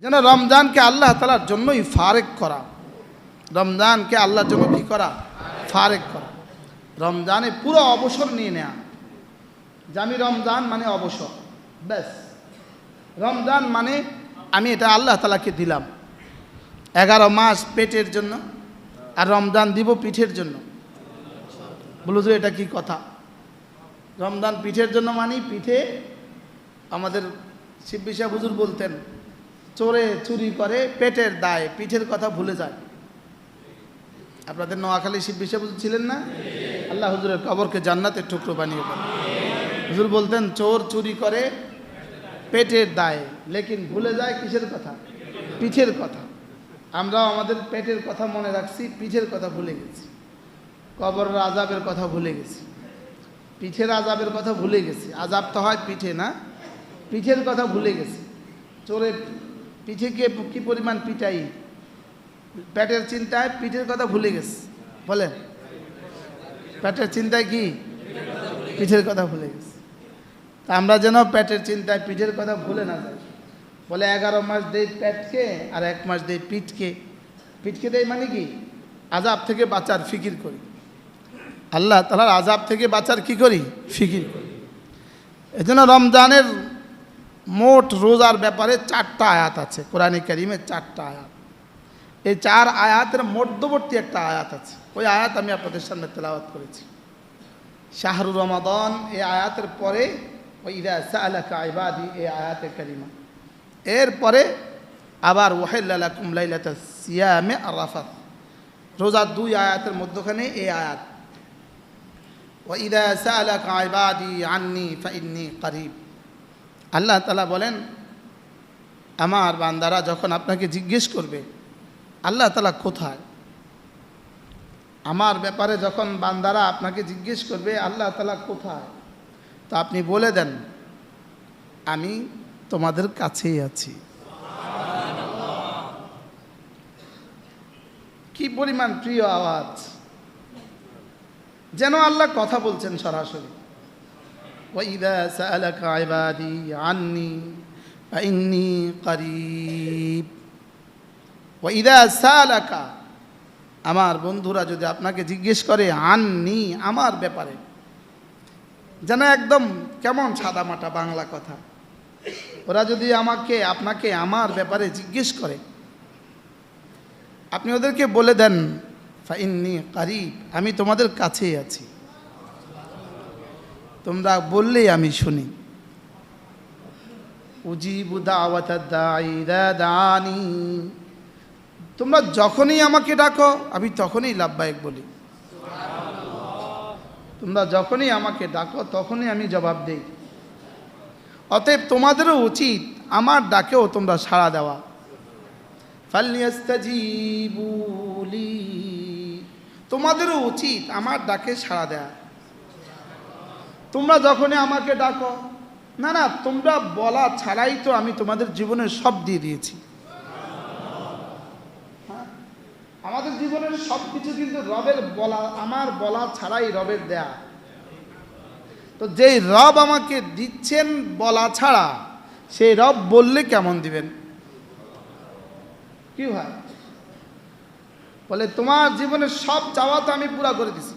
যেন রমজানকে আল্লাহ তালার জন্যই ফারেক করা। রমজানকে আল্লাহর জন্য কি করা? ফারেক করা। রমজানে পুরো অবসর নিয়ে নেয়া। যে আমি রমজান মানে অবসর, ব্যাস। রমজান মানে আমি এটা আল্লাহ তালাকে দিলাম। এগারো মাস পেটের জন্য আর রমজান দিব পিঠের জন্য। বলো তো এটা কি কথা? রমজান পিঠের জন্য মানি পিঠে আমাদের শিববিশা হুজুর বলতেন চোরে চুরি করে, পেটের দায়, পিঠের কথা ভুলে যায়। আপনাদের নোয়াখালী শিব হুজুর ছিলেন না? আল্লাহ হুজুরের কবরকে জান্নাতের টুকরো বানিয়ে দেন। হুজুর বলতেন, চোর চুরি করে, পেটের দায়, লেকিন ভুলে যায় কিসের কথা? পিঠের কথা। আমরাও আমাদের পেটের কথা মনে রাখছি, পিঠের কথা ভুলে গেছি। কবর আজাবের কথা ভুলে গেছি। পিঠের আজাবের কথা ভুলে গেছি। আজাব তো হয় পিঠে না? পিঠের কথা ভুলে গেছি। চোরে পিঠে কে কি পরিমাণ পিটাই পেটের চিন্তায় পিঠের কথা ভুলে গেছি। বলেন। পেটের চিন্তায় কি? পিঠের কথা ভুলে গেছি। তা আমরা যেন পেটের চিন্তায় পিঠের কথা ভুলে না যাই। বলে এগারো মাস দেই পেটকে আর এক মাস দেই পিঠকে। পিঠকে দেই মানে কি? আজাব থেকে বাঁচার ফিকির করি। আল্লাহ তালার আজাব থেকে বাঁচার কি করি? ফিকির করি। এজন্য রমজানের মোট রোজার ব্যাপারে চারটা আয়াত আছে, কোরআনী করিমের চারটা আয়াত। এই চার আয়াতের মধ্যবর্তী একটা আয়াত আছে। ওই আয়াত আমি আপনাদের সামনে তেলাওয়াত করেছি। শাহরু রমাদন, এই আয়াতের পরে ওই ইদা সালাকা ইবাদি, এই আয়াতে করিমা। এরপরে আবার ওয়াহিল্লা কুমলাইলাতা সিয়ামে আরাফাত। রোজার দুই আয়াতের মধ্যখানে এই আয়াত। ওয়াইদা সালাকা ইবাদি আন্নি ফাইন্নি করিব। আল্লাহ তালা বলেন, আমার বান্দারা যখন আপনাকে জিজ্ঞেস করবে, আল্লাহ তালা কোথায়? আমার ব্যাপারে যখন বান্দারা আপনাকে জিজ্ঞেস করবে, আল্লাহ তালা কোথায়? তা আপনি বলে দেন, আমি তোমাদের কাছেই আছি। কি পরিমাণ প্রিয় আওয়াজ! যেন আল্লাহ কথা বলছেন সরাসরি। وإذا سألك عبادي عني فإني قريب وإذا سألك আমার বন্ধুরা যদি আপনাকে জিজ্ঞেস করে আননি আমার ব্যাপারে যেন একদম কেমন সাদামাটা বাংলা কথা ওরা যদি আমাকে আপনাকে আমার ব্যাপারে জিজ্ঞেস করে আপনি ওদেরকে বলে দেন ফাইন্নি কারিব আমি তোমাদের কাছেই আছি তোমরা বললেই আমি শুনি। তোমরা যখনই আমাকে ডাকো, আমি তখনই লাভবায়ক বলি। তোমরা যখনই আমাকে ডাকো, তখনই আমি জবাব দেই। অতএব তোমাদেরও উচিত আমার ডাকেও তোমরা সাড়া দেওয়া। তোমাদেরও উচিত আমার ডাকে সাড়া দেয়া। তোমরা যখনই আমাকে ডাকো, না না, তোমরা বলা ছাড়াই তো আমি তোমাদের জীবনের সব দিয়ে দিয়েছি। হ্যাঁ? আমাদের জীবনের সব কিছু কিন্তু রবের বলা, আমার বলা ছাড়াই রবের দেয়া। তো যেই রব আমাকে দিচ্ছেন বলা ছাড়া, সেই রব বললে কেমন দিবেন? কি হয় বলে, তোমার জীবনের সব চাওয়া তো আমি পুরা করে দিছি।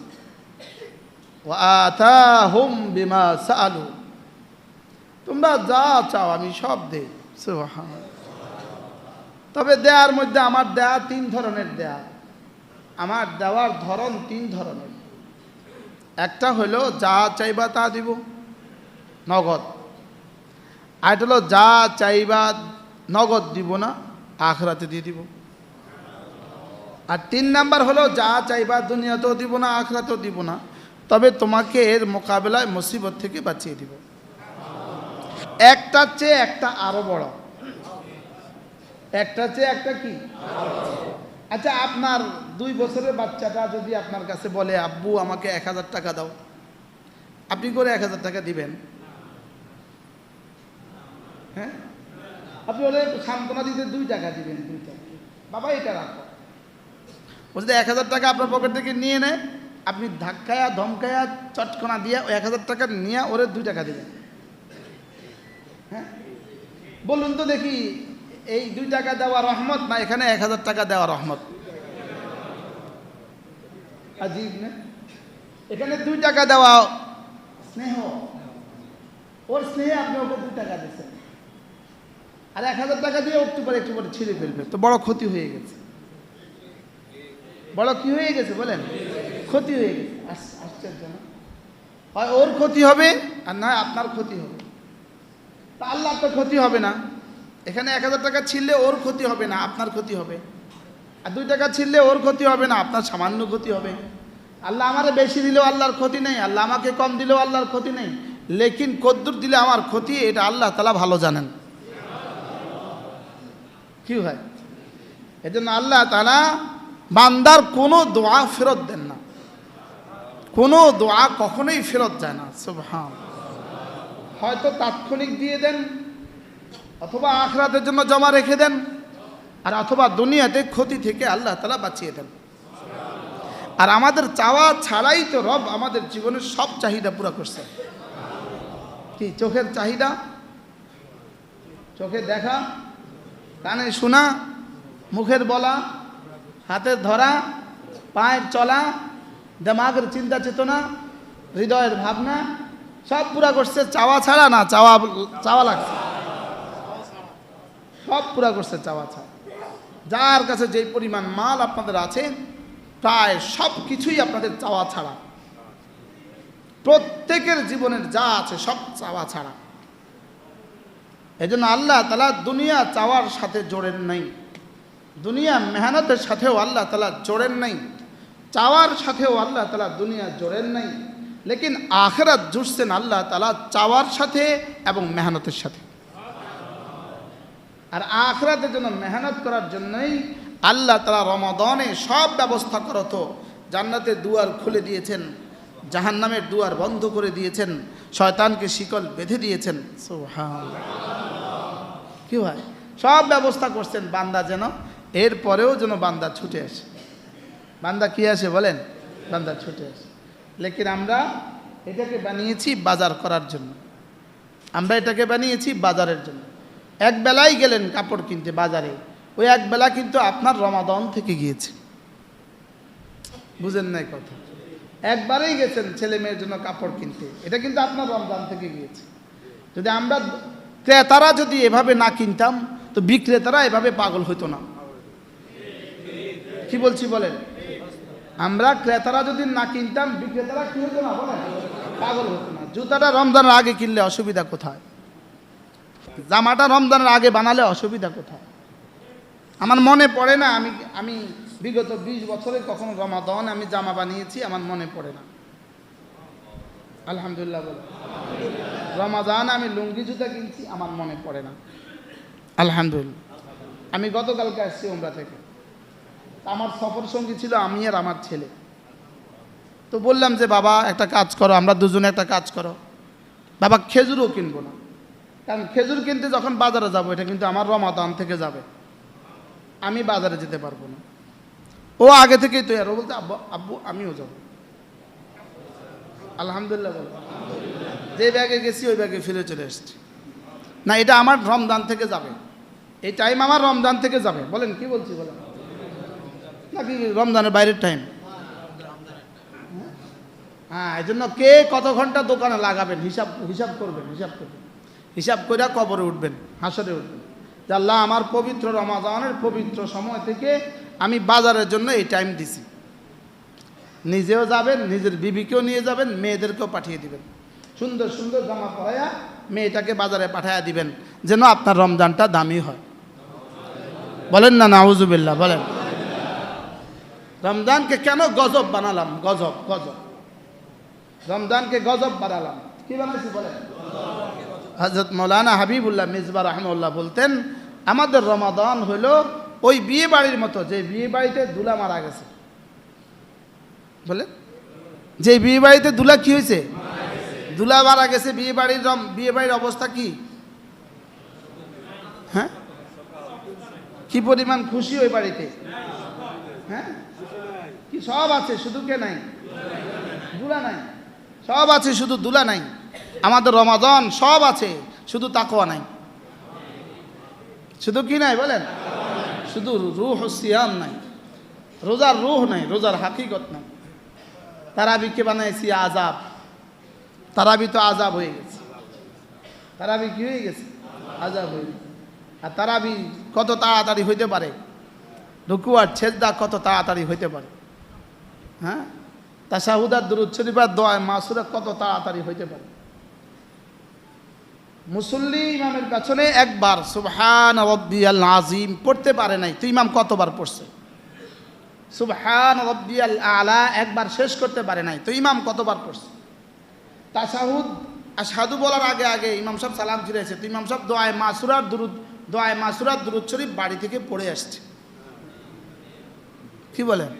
হুম বিমা সালু তোমরা যা চাও আমি সব দে তবে দেয়ার মধ্যে আমার দেয়া তিন ধরনের দেয়া। আমার দেওয়ার ধরন তিন ধরনের। একটা হলো যা চাইবা তা দিব। নগদ। আর হলো যা চাইবা নগদ দিব না আখরাতে দিয়ে দিব। আর তিন নাম্বার হলো যা চাইবা দুনিয়াতেও দিব না আখরাতেও দিব না। তবে তোমাকে এর মোকাবেলায় মুসিবত থেকে বাঁচিয়ে দিব। একটা চেয়ে একটা আরও বড়। একটা চেয়ে একটা কি? আচ্ছা আপনার দুই বছরের বাচ্চাটা যদি আপনার কাছে বলে, আব্বু, আমাকে এক হাজার টাকা দাও। আপনি করে এক হাজার টাকা দিবেন। হ্যাঁ? আপনি ওদের সান্ত্বনা দিতে দুই টাকা দিবেন দুই টাকা বাবা, এটা রাখো। বলতে এক হাজার টাকা আপনার পকেট থেকে নিয়ে নেয় আপনি ধাক্কায়া, ধমকায়া, চটকনা দিয়ে এক হাজার টাকা নিয়ে ওরে দুই টাকা দেবেন। হ্যাঁ? বলুন তো দেখি, এই দুই টাকা দেওয়া রহমত না এখানে এক হাজার টাকা দেওয়া রহমত? আজীব না? এখানে দুই টাকা দেওয়া স্নেহ। ওর স্নেহে আপনি ওকে দুই টাকা দিচ্ছেন আর এক হাজার টাকা দিয়ে একটু পরে একটু পরে ছিঁড়ে ফেলবে। তো বড় ক্ষতি হয়ে গেছে। বড় কি হয়ে গেছে বলেন? ক্ষতি হয়ে গেছে। আশ্চর্য হয় ওর ক্ষতি হবে আর নয় আপনার ক্ষতি হবে। তা আল্লাহ তো ক্ষতি হবে না। এখানে এক হাজার টাকা ছিললে ওর ক্ষতি হবে না, আপনার ক্ষতি হবে। আর দুই টাকা ছিললে ওর ক্ষতি হবে না, আপনার সামান্য ক্ষতি হবে। আল্লাহ আমারে বেশি দিলেও আল্লাহর ক্ষতি নেই, আল্লাহ আমাকে কম দিলেও আল্লাহর ক্ষতি নেই। লেকিন কদ্দুর দিলে আমার ক্ষতি, এটা আল্লাহ তালা ভালো জানেন। কি হয় এজন্য আল্লাহ তালা বান্দার কোনো দোয়া ফেরত দেন কোনো দোয়া কখনোই ফেরত যায় না, সুবহান। হয়তো তাৎক্ষণিক দিয়ে দেন, অথবা আখরাতের জন্য জমা রেখে দেন, আর অথবা দুনিয়াতে ক্ষতি থেকে আল্লাহ তালা বাঁচিয়ে দেন। আর আমাদের চাওয়া ছাড়াই তো রব আমাদের জীবনের সব চাহিদা পুরো করছে। কি, চোখের চাহিদা? চোখে দেখা, কানে শোনা, মুখের বলা হাতের ধরা, পায়ের চলা দেমাগের চিন্তা চেতনা, হৃদয়ের ভাবনা, সব পুরা করছে চাওয়া ছাড়া না, চাওয়া চাওয়া লাগছে। সব পুরা করছে চাওয়া ছাড়া। যার কাছে যেই পরিমাণ মাল আপনাদের আছে, প্রায় সব কিছুই আপনাদের চাওয়া ছাড়া। প্রত্যেকের জীবনের যা আছে, সব চাওয়া ছাড়া। এই জন্য আল্লাহ তালা দুনিয়া চাওয়ার সাথে জোড়েন নাই। দুনিয়া মেহনতের সাথেও আল্লাহ তালা জোড়েন নাই। চাওয়ার সাথেও আল্লাহ তালা দুনিয়া জোরেন নাই, লেকিন আখেরাত জুড়ছেন আল্লাহ তালা চাওয়ার সাথে এবং মেহনতের সাথে। আর আখরাতের জন্য মেহনত করার জন্যই আল্লাহ তালা রমাদনে সব ব্যবস্থা করতো। জান্নাতের দুয়ার খুলে দিয়েছেন, জাহান্নামের দুয়ার বন্ধ করে দিয়েছেন, শয়তানকে শিকল বেঁধে দিয়েছেন। কি হয় সব ব্যবস্থা করছেন বান্দা যেন, এরপরেও যেন বান্দা ছুটে আসে। বান্দা কি আসে বলেন? বান্দা ছুটে আসে লেকিন আমরা এটাকে বানিয়েছি বাজার করার জন্য। আমরা এটাকে বানিয়েছি বাজারের জন্য। এক বেলায় গেলেন কাপড় কিনতে বাজারে। ওই এক বেলা কিন্তু আপনার রমাদন থেকে গিয়েছে। বুঝেন নাই কথা। একবারেই গেছেন ছেলে মেয়ের জন্য কাপড় কিনতে। এটা কিন্তু আপনার রমজান থেকে গিয়েছে। যদি আমরা ক্রেতারা যদি এভাবে না কিনতাম, তো বিক্রেতারা এভাবে পাগল হতো না। কি বলছি বলেন? আমরা ক্রেতারা যদি না কিনতাম, বিক্রেতারা কি হতো না, বলেন? পাগল হতো না। জুতাটা রমজানের আগে কিনলে অসুবিধা কোথায়? জামাটা রমজানের আগে বানালে অসুবিধা কোথায়? আমার মনে পড়ে না, আমি আমি বিগত বিশ বছরে কখনো রমাদন আমি জামা বানিয়েছি, আমার মনে পড়ে না। আলহামদুলিল্লাহ বলে রমাদান আমি লুঙ্গি, জুতা কিনছি, আমার মনে পড়ে না। আলহামদুলিল্লাহ। আমি গতকালকে আসছি ওমরা থেকে। আমার সফর সঙ্গী ছিল আমি আর আমার ছেলে। তো বললাম যে, বাবা, একটা কাজ করো, আমরা দুজনে একটা কাজ করো। বাবা, খেজুরও কিনবো না। কারণ খেজুর কিনতে যখন বাজারে যাব, এটা কিন্তু আমার রমাদান থেকে যাবে। আমি বাজারে যেতে পারব না। ও আগে থেকেই তৈরি ও বলতে আব্বু আব্বু, আমিও যাব। আলহামদুলিল্লাহ বলো। যে ব্যাগে গেছি, ওই ব্যাগে ফিরে চলে এসছি। না, এটা আমার রমদান থেকে যাবে। এই টাইম আমার রমদান থেকে যাবে। বলেন, কি বলছি বলেন? রমজানের বাইরের টাইম হ্যাঁ এই জন্য কে কত ঘণ্টা দোকানে লাগাবেন, হিসাব হিসাব করবেন হিসাব করবেন। হিসাব করে কবরে উঠবেন, হাসরে উঠবেন। যে আল্লাহ আমার পবিত্র রমাজানের পবিত্র সময় থেকে আমি বাজারের জন্য এই টাইম দিছি। নিজেও যাবেন, নিজের বিবিকেও নিয়ে যাবেন, মেয়েদেরকেও পাঠিয়ে দিবেন। সুন্দর সুন্দর জামা পরাইয়া মেয়েটাকে বাজারে পাঠাইয়া দিবেন, যেন আপনার রমজানটা দামি হয়। বলেন না, নাউজুবিল্লাহ, বলেন। রমজানকে কেন গজব বানালাম? গজব গজব। রমজানকে গজব বানালাম। কি বানাইছি বলেন? হজরত মৌলানা হাবিবুল্লাহ মিসবা রহমউল্লাহ বলতেন, আমাদের রমাদান হইল ওই বিয়ে বাড়ির মতো, যে বিয়ে বাড়িতে দুলা মারা গেছে। বলে যে বিয়ে বাড়িতে দুলা কি হয়েছে দুলা মারা গেছে, বিয়ে বাড়ির বিয়ে বাড়ির অবস্থা কি? হ্যাঁ? কি পরিমাণ খুশি ওই বাড়িতে? হ্যাঁ? কি সব আছে? শুধু কে নাই? দুলা নাই। সব আছে, শুধু দুলা নাই। আমাদের রমাদান সব আছে, শুধু তাকোয়া নাই। শুধু কি নাই বলেন? শুধু রুহ সিয়াম নাই। রোজার রুহ নাই, রোজার হাকিকত নাই। তারাবিকে বানাইছি? আজাব তারাবি তো আজাব হয়ে গেছে। তারাবি কি হয়ে গেছে? আজাব হয়ে গেছে। আর তারাবি কত তাড়াতাড়ি হইতে পারে? রুকু আর ছেদা কত তাড়াতাড়ি হইতে পারে? হ্যাঁ? তাসাহুদার দুরুদ শরীফার দোয়ায় মাসুরা কত তাড়াতাড়ি হইতে পারে? মুসল্লি ইমামের পেছনে একবার সুবহান রব্বিয়াল আজিম পড়তে পারে নাই। তো ইমাম কতবার পড়ছে? সুবহান রব্বিয়াল আলা একবার শেষ করতে পারে নাই। তো ইমাম কতবার পড়ছে? তাসাহুদ সাধু বলার আগে আগে ইমাম সাহেব সালাম ফিরেছে তো ইমাম সাহেব দোয়ায় মাসুরার দুরুদ, দোয়ায় মাসুরার দুরুদ শরীফ বাড়ি থেকে পড়ে আসছে। কি বলেন?